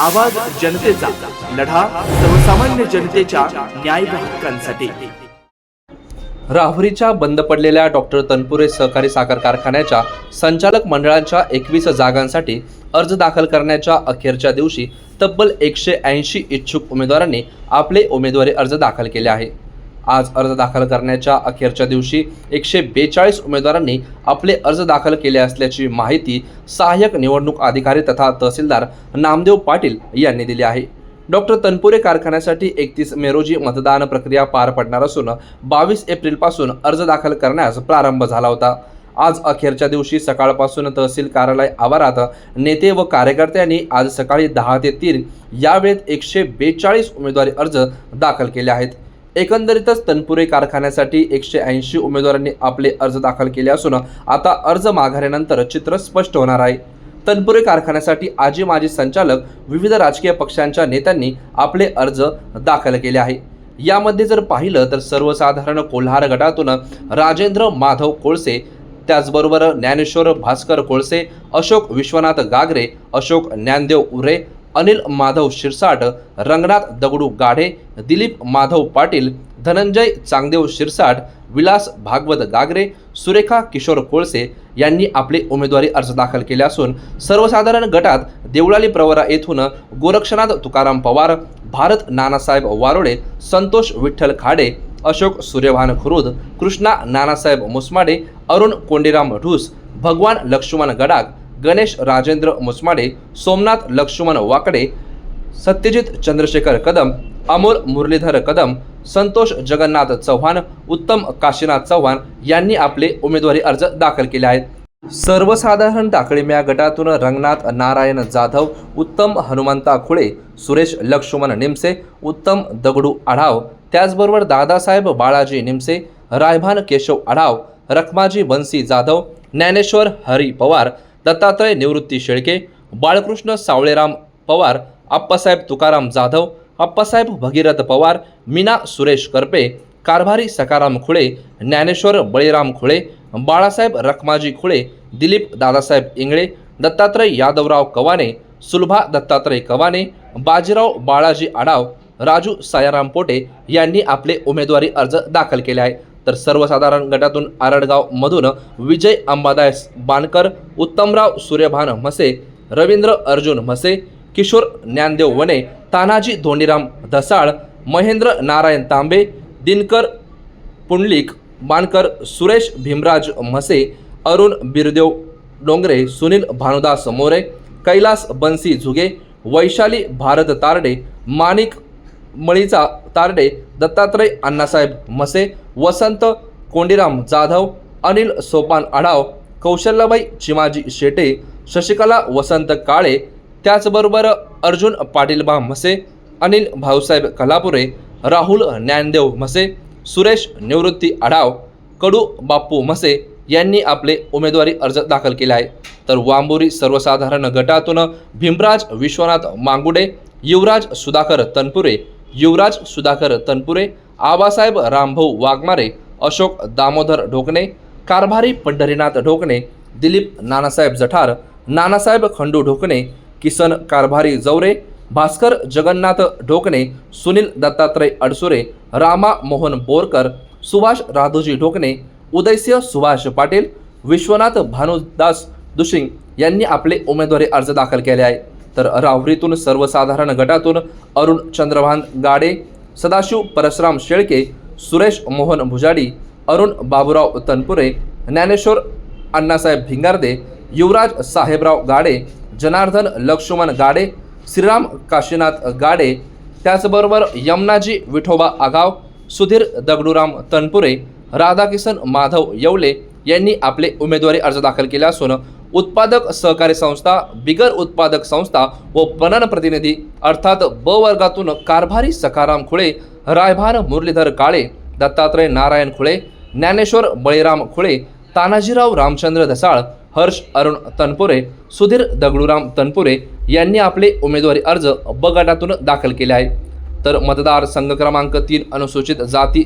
आवाज जनतेचा लढा सर्वसामान्य जनतेच्या न्याय हक्कांसाठी. राहुरीच्या बंद पडलेल्या डॉक्टर तनपुरे सहकारी साखर कारखान्याच्या संचालक मंडळांच्या एकवीस जागांसाठी अर्ज दाखल करण्याच्या अखेरच्या दिवशी तब्बल एकशे ऐंशी इच्छुक उमेदवारांनी आपले उमेदवारी अर्ज दाखल केले आहे आज अर्ज दाखल करण्याच्या अखेरच्या दिवशी एकशे बेचाळीस उमेदवारांनी आपले अर्ज दाखल केले असल्याची माहिती सहाय्यक निवडणूक अधिकारी तथा तहसीलदार नामदेव पाटील यांनी दिली आहे. डॉक्टर तनपुरे कारखान्यासाठी एकतीस मे रोजी मतदान प्रक्रिया पार पडणार असून बावीस एप्रिलपासून अर्ज दाखल करण्यास प्रारंभ झाला होता. आज अखेरच्या दिवशी सकाळपासून तहसील कार्यालय आवारात नेते व कार्यकर्त्यांनी आज सकाळी दहा ते तीन यावेळेत एकशे बेचाळीस उमेदवारी अर्ज दाखल केले आहेत. एकंदरीतच तनपुरे कारखान्यासाठी एकशे ऐंशी उमेदवारांनी आपले अर्ज दाखल केले असून आता अर्ज माघारीनंतर चित्र स्पष्ट होणार आहे. तनपुरे कारखान्यासाठी आजी माजी संचालक विविध राजकीय पक्षांच्या नेत्यांनी आपले अर्ज दाखल केले आहे. यामध्ये जर पाहिलं तर सर्वसाधारण कोल्हार गटातून राजेंद्र माधव कोळसे त्याचबरोबर ज्ञानेश्वर भास्कर कोळसे अशोक विश्वनाथ गागरे अशोक ज्ञानदेव उरे अनिल माधव शिरसाट रंगनाथ दगडू गाढे दिलीप माधव पाटील धनंजय चांगदेव शिरसाट विलास भागवत गागरे सुरेखा किशोर कोळसे यांनी आपले उमेदवारी अर्ज दाखल केले असून सर्वसाधारण गटात देवळाली प्रवरा येथून गोरक्षनाथ तुकाराम पवार भारत नानासाहेब वारोडे संतोष विठ्ठल खाडे अशोक सूर्यभान खुरुद कृष्णा नानासाहेब मुसमाडे अरुण कोंडीराम ढूस भगवान लक्ष्मण गडाग गणेश राजेंद्र मुसमाडे सोमनाथ लक्ष्मण वाकडे सत्यजित चंद्रशेखर कदम अमोल मुरलीधर कदम संतोष जगन्नाथ चव्हाण उत्तम काशीनाथ चव्हाण यांनी आपले उमेदवारी अर्ज दाखल केले आहेत. सर्वसाधारण टाकळीम्या गटातून रंगनाथ नारायण जाधव उत्तम हनुमंता खुळे सुरेश लक्ष्मण निमसे उत्तम दगडू आढाव त्याचबरोबर दादासाहेब बाळाजी निमसे रायभान केशव आढाव रखमाजी बन्सी जाधव ज्ञानेश्वर हरी पवार दत्तात्रय निवृत्ती शेळके बाळकृष्ण सावळेराम पवार आप्पासाहेब तुकाराम जाधव आप्पासाहेब भगीरथ पवार मीना सुरेश करपे कारभारी सकाराम खुळे ज्ञानेश्वर बळीराम खुळे बाळासाहेब रखमाजी खुळे दिलीप दादासाहेब इंगळे दत्तात्रय यादवराव कवाने सुलभा दत्तात्रय कवाने बाजीराव बाळाजी आडाव राजू सायाराम पोटे यांनी आपले उमेदवारी अर्ज दाखल केले आहे तर सर्वसाधारण गटातून आरडगावमधून विजय अंबादास बानकर उत्तमराव सूर्यभान म्हसे रवींद्र अर्जुन म्हसे किशोर ज्ञानदेव वने तानाजी धोंडीराम धसाळ महेंद्र नारायण तांबे दिनकर पुंडलिक बानकर सुरेश भीमराज म्हसे अरुण बिरदेव डोंगरे सुनील भानुदास मोरे कैलास बन्सी झुगे वैशाली भारत तारडे माणिक मळीचा तारडे दत्तात्रय अण्णासाहेब म्हसे वसंत कोंडीराम जाधव अनिल सोपान आढाव कौशल्याबाई चिमाजी शेटे शशिकला वसंत काळे त्याचबरोबर अर्जुन पाटीलबा म्हसे अनिल भाऊसाहेब कलापुरे राहुल ज्ञानदेव म्हसे सुरेश निवृत्ती आढाव कडू बाप्पू म्हसे यांनी आपले उमेदवारी अर्ज दाखल केले आहे तर वांबोरी सर्वसाधारण गटातून भीमराज विश्वनाथ मांगुडे युवराज सुधाकर तनपुरे युवराज सुधाकर तनपुरे आबासाहेब रामभाऊ वाघमारे अशोक दामोदर ढोकणे कारभारी पंढरीनाथ ढोकणे दिलीप नानासाहेब जठार नानासाहेब खंडू ढोकणे किसन कारभारी जवरे भास्कर जगन्नाथ ढोकणे सुनील दत्तात्रय अडसुरे रामा मोहन बोरकर सुभाष राधोजी ढोकणे उदयसिंह सुभाष पाटील विश्वनाथ भानुदास दुशिंग यांनी आपले उमेदवारी अर्ज दाखल केले आहे तर राहुरीतून सर्वसाधारण गटातून अरुण चंद्रभान गाडे सदाशिव परशुराम शेळके सुरेश मोहन भुजाडी अरुण बाबूराव तनपुरे ज्ञानेश्वर अण्णासाहेब भिंगारदे युवराज साहेबराव गाडे जनार्दन लक्ष्मण गाडे श्रीराम काशीनाथ गाडे त्याचबरोबर यमनाजी विठोबा आगाव सुधीर दगडूराम तनपुरे राधाकिसन माधव येवले यांनी आपले उमेदवारी अर्ज दाखल केले असून उत्पादक सहकारी संस्था बिगर उत्पादक संस्था व पणन प्रतिनिधी अर्थात ब वर्गातून कारभारी सकाराम खुळे रायभार मुरलीधर काळे दत्तात्रय नारायण खुळे ज्ञानेश्वर बळीराम खुळे तानाजीराव रामचंद्र धसाळ हर्ष अरुण तनपुरे सुधीर दगडूराम तनपुरे यांनी आपले उमेदवारी अर्ज ब गटातून दाखल केले आहे तर मतदार संघ क्रमांक तीन अनुसूचित जाती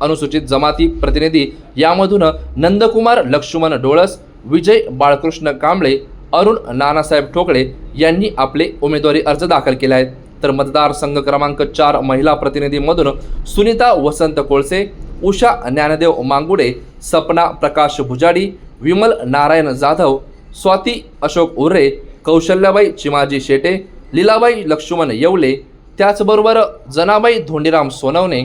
अनुसूचित जमाती प्रतिनिधी यामधून नंदकुमार लक्ष्मण डोळस विजय बाळकृष्ण कांबळे अरुण नानासाहेब ठोकळे यांनी आपले उमेदवारी अर्ज दाखल केले आहेत. तर मतदारसंघ क्रमांक चार महिला प्रतिनिधीमधून सुनीता वसंत कोळसे उषा ज्ञानदेव मांगुडे सपना प्रकाश भुजाडी विमल नारायण जाधव स्वाती अशोक उर्रे कौशल्याबाई चिमाजी शेटे लीलाबाई लक्ष्मण येवले त्याचबरोबर जनाबाई धोंडीराम सोनवणे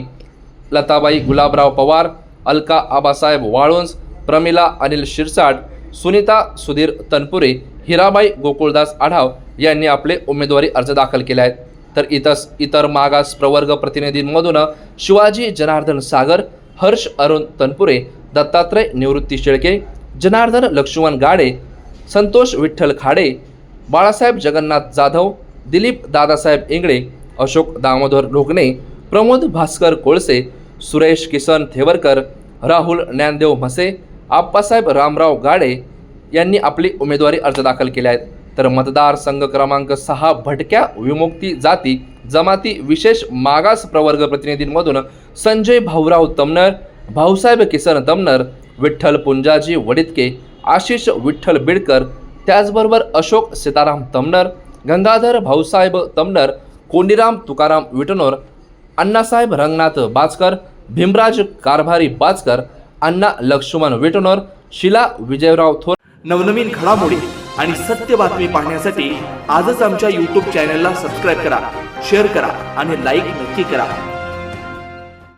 लताबाई गुलाबराव पवार अलका आबासाहेब वाळुंज प्रमिला अनिल शिरसाट सुनीता सुधीर तनपुरे हिराबाई गोकुळदास आढाव यांनी आपले उमेदवारी अर्ज दाखल केले आहेत. तर इतस इतर मागास प्रवर्ग प्रतिनिधींमधून शिवाजी जनार्दन सागर हर्ष अरुण तनपुरे दत्तात्रय निवृत्ती शेळके जनार्दन लक्ष्मण गाडे संतोष विठ्ठल खाडे बाळासाहेब जगन्नाथ जाधव दिलीप दादासाहेब इंगळे अशोक दामोदर लोकणे प्रमोद भास्कर कोळसे सुरेश किसन थेवरकर राहुल ज्ञानदेव म्हसे आप्पासाहेब रामराव गाडे यांनी आपली उमेदवारी अर्ज दाखल केले आहेत. तर मतदारसंघ क्रमांक सहा भटक्या विमुक्ती जाती जमाती विशेष मागास प्रवर्ग प्रतिनिधींमधून संजय भाऊराव तमनर भाऊसाहेब किसन तमनर विठ्ठल पुंजाजी वडितके आशिष विठ्ठल बिडकर त्याचबरोबर अशोक सीताराम तमनर गंगाधर भाऊसाहेब तमनर कोंडीराम तुकाराम विटनोर अण्णासाहेब रंगनाथ बाचकर भीमराज कारभारी बाचकर अण्णा लक्ष्मण वेटोनर शिला विजयराव थोर नवनवीन घडामोडी आणि सत्य बातमी पाहण्यासाठी आजच आमच्या यूट्यूब चॅनलला सबस्क्राईब करा शेअर करा आणि लाईक नक्की करा.